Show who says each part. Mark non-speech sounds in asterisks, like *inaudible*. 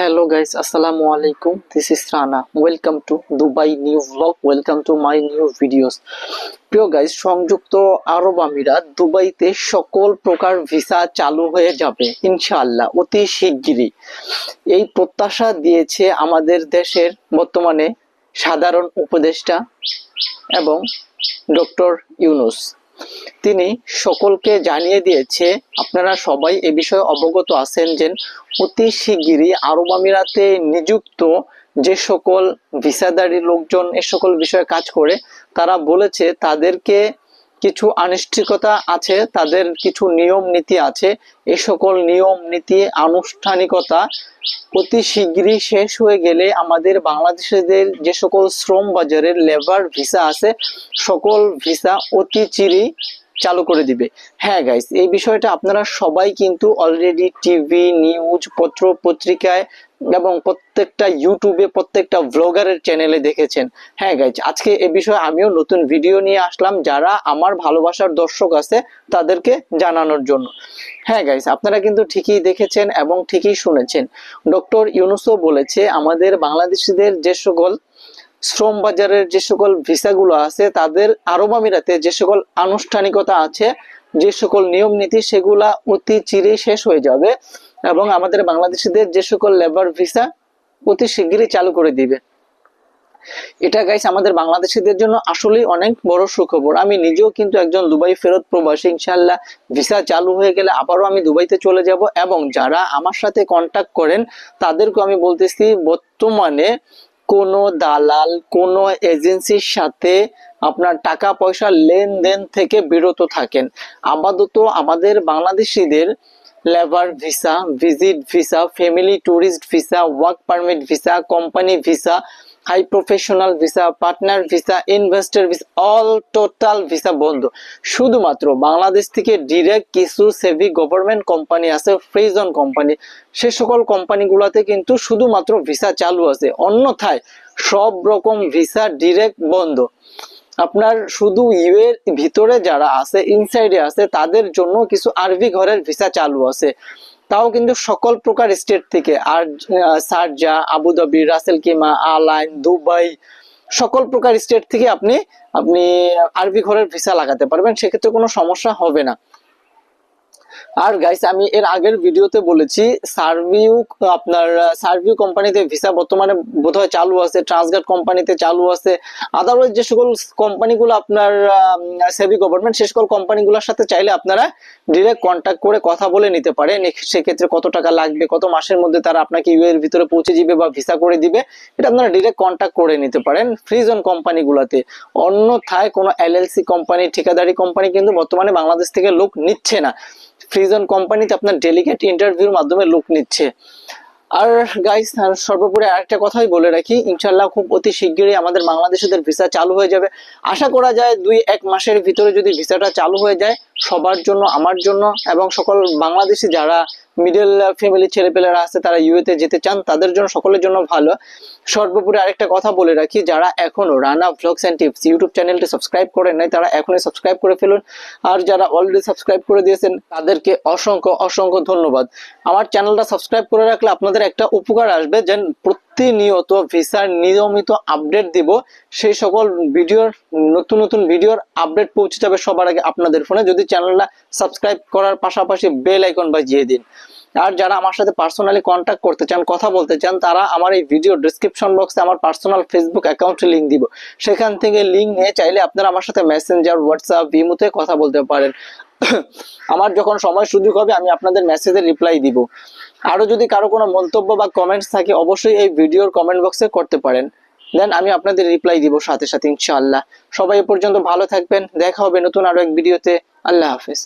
Speaker 1: Hello guys আসসালামু আলাইকুম This is Rana. Welcome to Dubai new vlog. Welcome to my new videos. প্রিয় guys সংযুক্ত আরব আমিরাত দুবাইতে সকল প্রকার ভিসা চালু হয়ে যাবে, ইনশাআল্লাহ, অতি শিগগিরই এই প্রত্যাশা দিয়েছে আমাদের দেশের বর্তমানে সাধারণ উপদেষ্টা এবং ডক্টর ইউনুস তিনি সকলকে জানিয়ে দিয়েছে, আপনারা সবাই এ বিষয়ে অবগত আছেন যে অতি শিগগিরই আরব আমিরাতে নিযুক্ত যে সকল ভিসাদারি লোকজন এ সকল বিষয়ে কাজ করে, তারা বলেছে তাদেরকে কিছু আনুষ্ঠানিকতা আছে, তাদের কিছু নিয়ম নীতি আছে। এ সকল নিয়ম নীতি, আনুষ্ঠানিকতা অতি শীঘ্রই শেষ হয়ে গেলে আমাদের বাংলাদেশিদের যে সকল শ্রম বাজারের লেবার ভিসা আছে, সকল ভিসা অতি চিরই চালু করে দিবে। হ্যাঁ গাইস এই বিষয়টা আপনারা সবাই কিন্তু অলরেডি টিভি নিউজ পত্র, পত্রিকায় এবং প্রত্যেকটা ইউটিউবে প্রত্যেকটা ব্লগারের চ্যানেলে দেখেছেন। হ্যাঁ গাইজ আজকে এ বিষয়ে আমিও নতুন ভিডিও নিয়ে আসলাম যারা আমার ভালোবাসার দর্শক আছে তাদেরকে জানানোর জন্য। হ্যাঁ গাইজ আপনারা কিন্তু ঠিকই দেখেছেন এবং ঠিকই শুনেছেন। ডক্টর ইউনুসও বলেছে, আমাদের বাংলাদেশিদের যে সকল শ্রম বাজারের যে সকল ভিসাগুলো আছে, তাদের আরব আমিরাতে যে সকল আনুষ্ঠানিকতা আছে, যে সকল নিয়ম নীতি, সেগুলা অতি চিরেই শেষ হয়ে যাবে এবং আমাদের বাংলাদেশিদের যে সকল লেবার ভিসা অতি শিগগিরই চালু করে দিবে। এটা গাইস আমাদের বাংলাদেশিদের জন্য আসলেই অনেক বড় সুখবর। আমি নিজেও কিন্তু একজন দুবাই ফেরত প্রবাসী ইনশাল্লাহ ভিসা চালু হয়ে গেলে আবারও আমি দুবাইতে চলে যাব এবং যারা আমার সাথে কন্ট্যাক্ট করেন তাদেরকে আমি বলতেছি, বর্তমানে কোনো দালাল, কোনো এজেন্সির সাথে আপনার টাকা পয়সা লেনদেন থেকে বিরত থাকেন। আপাতত আমাদের বাংলাদেশিদের labour visa, visit visa, family tourist visa, work permit visa, company visa high professional visa partner visa investor visa all total visa বন্ধ। শুধুমাত্র বাংলাদেশ থেকে ডিরেক্ট কিছু সেভি গভর্নমেন্ট কোম্পানি আছে ফ্রিজন কোম্পানি সে সকল কোম্পানিগুলোতে কিন্তু শুধুমাত্র ভিসা চালু আছে। অন্যথায় সব রকম ভিসা ডিরেক্ট বন্ধ। আপনার শুধু ইউ এর ভিতরে যারা আছে ইনসাইডে আছে, তাদের জন্য কিছু আরবি ঘরের ভিসা চালু আছে। তাও কিন্তু সকল প্রকার স্টেট থেকে আর Sharjah, Abu Dhabi, Ras al Khaimah, Al Ain, Dubai, সকল প্রকার স্টেট থেকে আপনি আপনি আরবি ঘরের ভিসা লাগাতে পারবেন। সেক্ষেত্রে কোনো সমস্যা হবে না। আর গাইস আমি এর আগের ভিডিওতে বলেছি সার্ভিউ আপনার সার্ভিউ কোম্পানিতে ভিসা বর্তমানে বোধহয় চালু আছে ট্রান্সগার্ড কোম্পানিতে চালু আছে। আদারওয়াইজ যে সকল কোম্পানিগুলো আপনার সেভি গভর্নমেন্ট সে সকল কোম্পানিগুলোর সাথে চাইলে আপনারা ডিরেক্ট কন্ট্যাক্ট করে কথা বলে নিতে পারেন। সেক্ষেত্রে কত টাকা লাগবে, কত মাসের মধ্যে তারা আপনাকে ইউ এর ভিতরে পৌঁছে দিবে বা ভিসা করে দিবে, এটা আপনারা ডিরেক্ট কন্ট্যাক্ট করে নিতে পারেন ফ্রিজন কোম্পানিগুলোতে অন্যথায় কোনো এলএলসি কোম্পানি ঠিকাদারি কোম্পানি কিন্তু বর্তমানে বাংলাদেশ থেকে লোক নিচ্ছে না। ফ্রিজন কোম্পানিতে আপনার ডেলিগেট ইন্টারভিউর মাধ্যমে লোক নিচ্ছে। আর গাইস সর্বোপরি আরেকটা কথাই বলে রাখি ইনশাল্লাহ খুব অতি শীঘ্রই আমাদের বাংলাদেশিদের ভিসা চালু হয়ে যাবে। আশা করা যায় দুই এক মাসের ভিতরে যদি ভিসাটা চালু হয়ে যায় সবার জন্য, আমার জন্য এবং সকল বাংলাদেশি যারা মিডল ফ্যামিলি ছেলেপেলেরা আছে, তারা ইউএতে যেতে চান, তাদের জন্য, সকলের জন্য ভালো। সর্বোপরি আরেকটা কথা বলে রাখি, যারা এখনও Rana vlogs and tips YouTube চ্যানেলটি সাবস্ক্রাইব করেন নাই, তারা এখনই সাবস্ক্রাইব করে ফেলুন। আর যারা অলরেডি সাবস্ক্রাইব করে দিয়েছেন, তাদেরকে অসংখ্য অসংখ্য ধন্যবাদ। আমার চ্যানেলটা সাবস্ক্রাইব করে রাখলে আপনাদের একটা উপকার আসবে যে প্রতিনিয়ত ভিসার নিয়মিত আপডেট দিব। সেই সকল ভিডিওর, নতুন নতুন ভিডিওর আপডেট পৌঁছে যাবে সবার আগে আপনাদের ফোনে। যদি চ্যানেলটা সাবস্ক্রাইব করার পাশাপাশি বেল আইকন বাজিয়ে দিন। আর যারা আমার সাথে পার্সোনালি কন্ট্যাক্ট করতে চান, কথা বলতে চান, তারা আমার এই ভিডিও ডিসক্রিপশন বক্সে আমার পার্সোনাল ফেসবুক অ্যাকাউন্টে লিঙ্ক দিব। সেখান থেকে লিঙ্ক নিয়ে চাইলে আপনারা আমার সাথে মেসেঞ্জার হোয়াটসঅ্যাপ ভিমোতে কথা বলতে পারেন। *coughs* আমার যখন সময় সুযোগ হবে, আমি আপনাদের মেসেজের রিপ্লাই দিব। আরও যদি কারও কোনো মন্তব্য বা কমেন্টস থাকে, অবশ্যই এই ভিডিওর কমেন্ট বক্সে করতে পারেন। দেন আমি আপনাদের রিপ্লাই দিব সাথে সাথে, ইনশাআল্লাহ। সবাই এ পর্যন্ত ভালো থাকবেন। দেখা হবে নতুন আরও এক ভিডিওতে আল্লাহ হাফেজ।